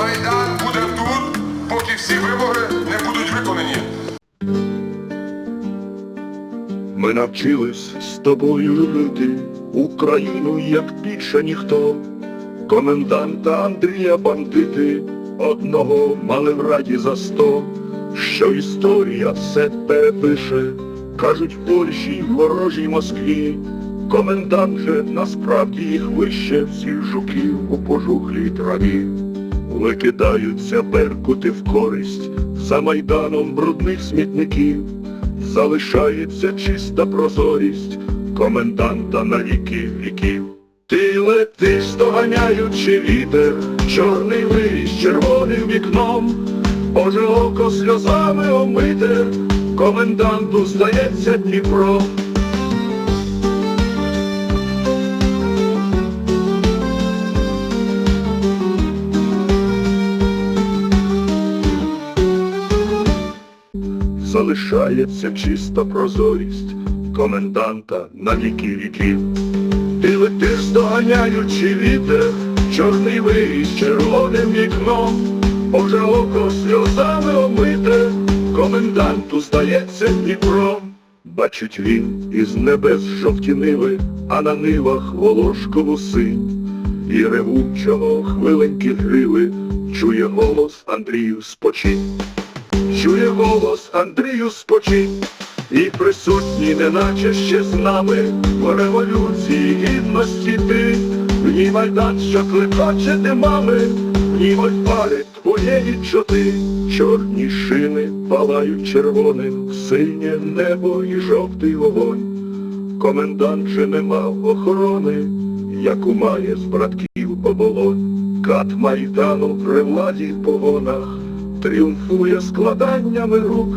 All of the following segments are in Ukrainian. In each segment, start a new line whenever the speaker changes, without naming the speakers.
Майдан буде тут, поки всі вимоги не будуть виконані.
Ми навчились з тобою любити Україну, як більше ніхто. Коменданта Андрія бандити одного мали в раді за сто. Що історія все перепише, кажуть в Польщі, в ворожій Москві. Комендант же насправді їх вище всіх жуків у пожухлій траві. Викидаються беркути в користь за майданом брудних смітників. Залишається чиста прозорість коменданта на віки віків. Ти летиш, доганяючи вітер, чорний виріс червоним вікном, Боже око сльозами омите, коменданту здається Дніпро. Залишається чиста прозорість коменданта на віки віків. Ти летиш, доганяючи вітер, чорний виріс червоним вікном, Боже око сльозами омите, коменданту здається Дніпром. Бачить він із небес жовті ниви, а на нивах волошкову синь. І ревучого хвиленькі гриви, чує голос Андрію спочинь. Чує голос Андрію спочинь, і присутній, неначе ще з нами, в революції гідності ти, в ній майдан, що кликаче димами, в ній парить твоєї чоти, чорні шини палають червоним, синє небо і жовтий вогонь. Комендант же не мав охорони, яку має з братків оболонь. Кат майдану при владі погонах тріумфує складаннями рук,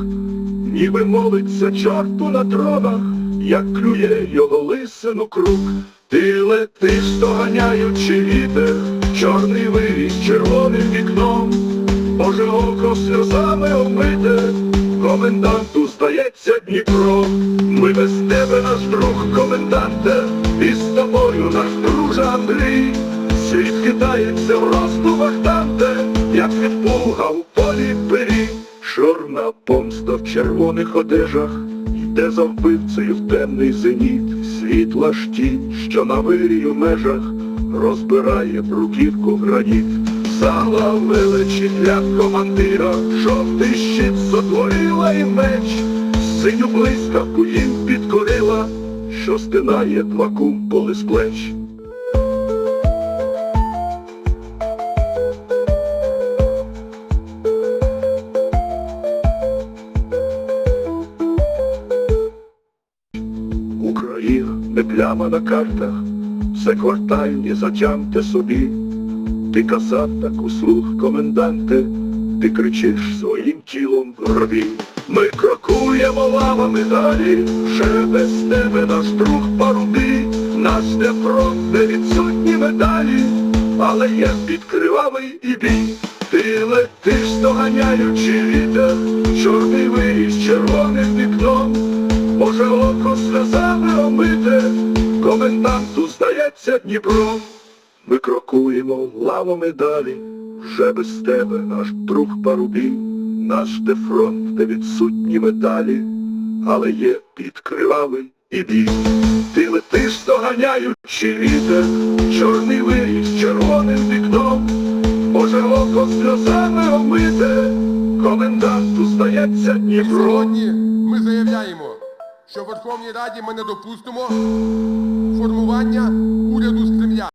ніби молиться чорту на тронах, як клює його лисину круг. Ти летиш, доганяючи вітер, чорний виріс червоним вікном, Боже око сльозами омите, коменданту здається Дніпро. Ми без тебе наш друг коменданте, і з тобою наш друже Андрій. Світ хитається в роздумах танте, як від плуга пирі. Чорна помста в червоних одежах, йде за вбивцею в темний зеніт. Світла ж тінь, що на вирію межах, розбирає бруківку граніт. Сала величі для командира, жовтий щит сотворила і меч, синю блискавку їм підкорила, що стинає два кумполи з плеч. Не пляма на картах, все квартальні затямте собі. Ти казав так услуг, коменданте, ти кричиш своїм тілом в гробі. Ми крокуємо лавами далі, вже без тебе наш друг парубі, наш де фронт, де відсутні медалі, але є підкривавий і бій. Ти летиш, доганяючи вітер, чорний виріс червоним вікном. Боже око сльозами омите, коменданту здається Дніпро. Ми крокуємо лавами далі, вже без тебе наш друг парубій, наш де фронт, де відсутні медалі, але є підкривавий і бій. Ти летиш, доганяючи вітер, чорний виріс червоним вікном, Боже око сльозами омите, коменданту здається Дніпро.
Сьогодні ми заявляємо, що в Верховній Раді ми не допустимо формування уряду з Кремля.